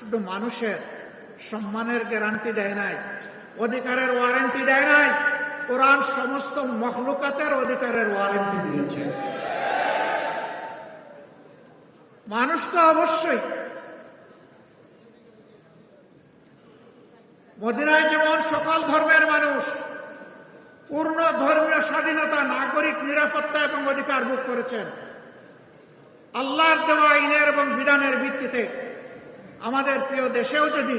শুধু মানুষের সম্মানের গ্যারান্টি দেয় নাই, অধিকারের ওয়ারেন্টি দেয় নাই, কোরআন সমস্ত মখলুকাতের অধিকারের ওয়ারেন্টি দিয়েছে। মানুষ তো অবশ্যই মদিনায় যেমন সকল ধর্মের মানুষ, পূর্ণ ধর্মীয় স্বাধীনতা, নাগরিক নিরাপত্তা এবং অধিকার ভোগ করেছেন। আল্লাহর দেওয়া আইনের এবং বিধানের ভিত্তিতে আমাদের প্রিয় দেশেও যদি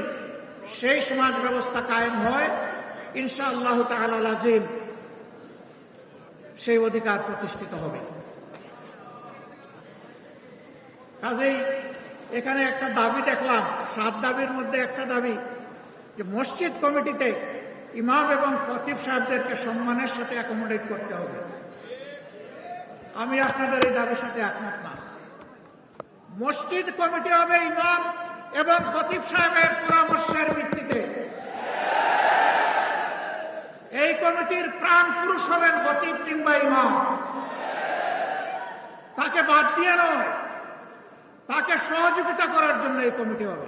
সেই সমাজ ব্যবস্থা কায়েম হয় ইনশা আল্লাহ তাহলে আজিম সেই অধিকার প্রতিষ্ঠিত হবে। কাজেই এখানে একটা দাবি দেখলাম, সাত দাবির মধ্যে একটা দাবি, যে মসজিদ কমিটিতে ইমাম এবং খতিব সাহেবদেরকে সম্মানের সাথে অ্যাকোমোডেট করতে হবে। আমি আপনাদের এই দাবির সাথে একমত না। মসজিদ কমিটি হবে ইমাম এবং খতিব সাহেবের পরামর্শের ভিত্তিতে এই কমিটির প্রাণ পুরুষ হবেন খতিব কিংবা ইমাম। তাকে বাদ দিয়ে নয়, তাকে সহযোগিতা করার জন্য এই কমিটি হবে।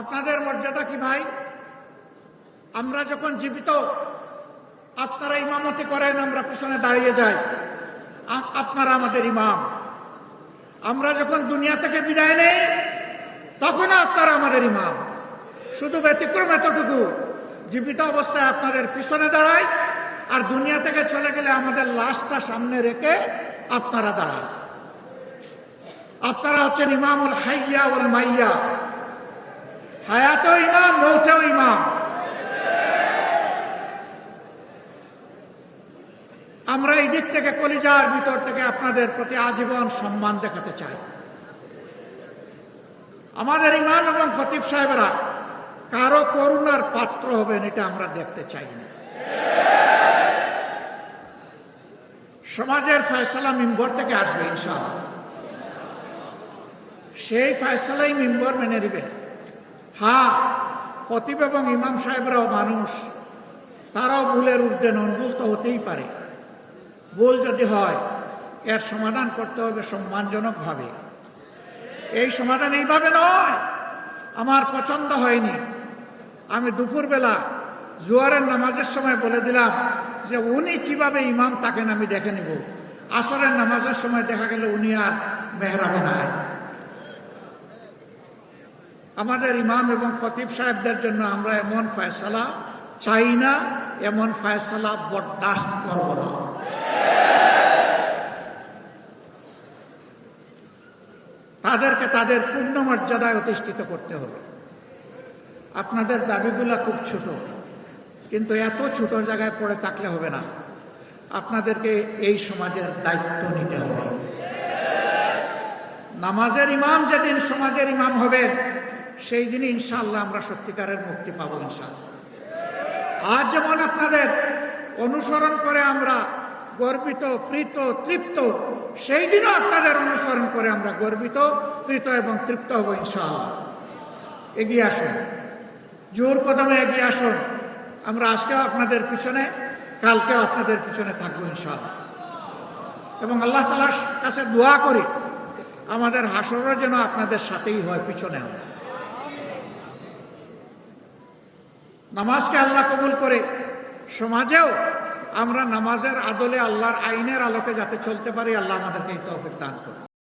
আপনাদের মর্যাদা কি ভাই? আমরা যখন জীবিত, আপনারা ইমামতি করেন, আমরা পিছনে দাঁড়িয়ে যাই। আপনারা আমাদের ইমাম। আমরা যখন দুনিয়া থেকে বিদায় নেই, তখন আপনারা আমাদের ইমাম। শুধু ব্যতিক্রম এতটুকু, জীবিত অবস্থায় আপনাদের পিছনে দাঁড়ায় আর দুনিয়া থেকে চলে গেলে আমাদের লাশটা সামনে রেখে আপনারা দাঁড়ান। আপনারা হচ্ছেন ইমামুল হাইয়া ওল মাইয়া। হায়াতেও ইমাম, মৌতেও ইমাম। আমরা এই দিক থেকে কলিজার ভিতর থেকে আপনাদের প্রতি আজীবন সম্মান দেখাতে চাই। আমাদের ইমাম এবং খতিব সাহেবরা কারও করুণার পাত্র হবেন এটা আমরা দেখতে চাই না। সমাজের ফয়সলা মিম্বর থেকে আসবে ইনশাআল্লাহ। সেই ফয়সলাই মিম্বর মেনে নিবে। হ্যাঁ খতিব এবং ইমাম সাহেবরাও মানুষ, তারাও ভুলের ঊর্ধ্বে নন ভুল তো হতেই পারে। ভুল যদি হয়, এর সমাধান করতে হবে সম্মানজনকভাবে। এই সমাধান এইভাবে নয়। আমার পছন্দ হয়নি। আমি দুপুরবেলা জোয়ারের নামাজের সময় বলে দিলাম যে উনি কীভাবে ইমাম তাকেন আমি দেখে নিব। আসরের নামাজের সময় দেখা গেল উনি আর মেহরাবে নাই। আমাদের ইমাম এবং খতিব সাহেবদের জন্য আমরা এমন ফয়সালা চাই না, এমন ফয়সালা বরদাস্ত করব না। তাদেরকে তাদের পূর্ণ মর্যাদায় অধিষ্ঠিত করতে হবে। আপনাদের দাবিগুলা খুব ছোট, কিন্তু এত ছোট জায়গায় পড়ে থাকলে হবে না। আপনাদেরকে এই সমাজের দায়িত্ব নিতে হবে। নামাজের ইমাম যেদিন সমাজের ইমাম হবে, সেই দিনই ইনশাআল্লাহ আমরা সত্যিকারের মুক্তি পাবো ইনশাআল্লাহ। আজ যেমন আপনাদের অনুসরণ করে আমরা গর্বিত, প্রীত, তৃপ্ত, সেই দিনও আপনাদের অনুসরণ করে আমরা গর্বিত, প্রীত এবং তৃপ্ত হব ইনশাআল্লাহ। এগিয়ে আসুন। জোর কদমে এগিয়ে আসুন। আমরা আজকেও আপনাদের পিছনে, কালকেও আপনাদের পিছনে থাকব ইনশাআল্লাহ। এবং আল্লাহ তালার কাছে দোয়া করি, আমাদের হাসরও যেন আপনাদের সাথেই হয়, পিছনে হয়। নামাজকে আল্লাহ কবুল করে, সমাজেও আমরা নামাজের আদলে আল্লাহর আইনের আলোকে যাতে চলতে পারি, আল্লাহ আমাদেরকে এই তৌফিক দান করে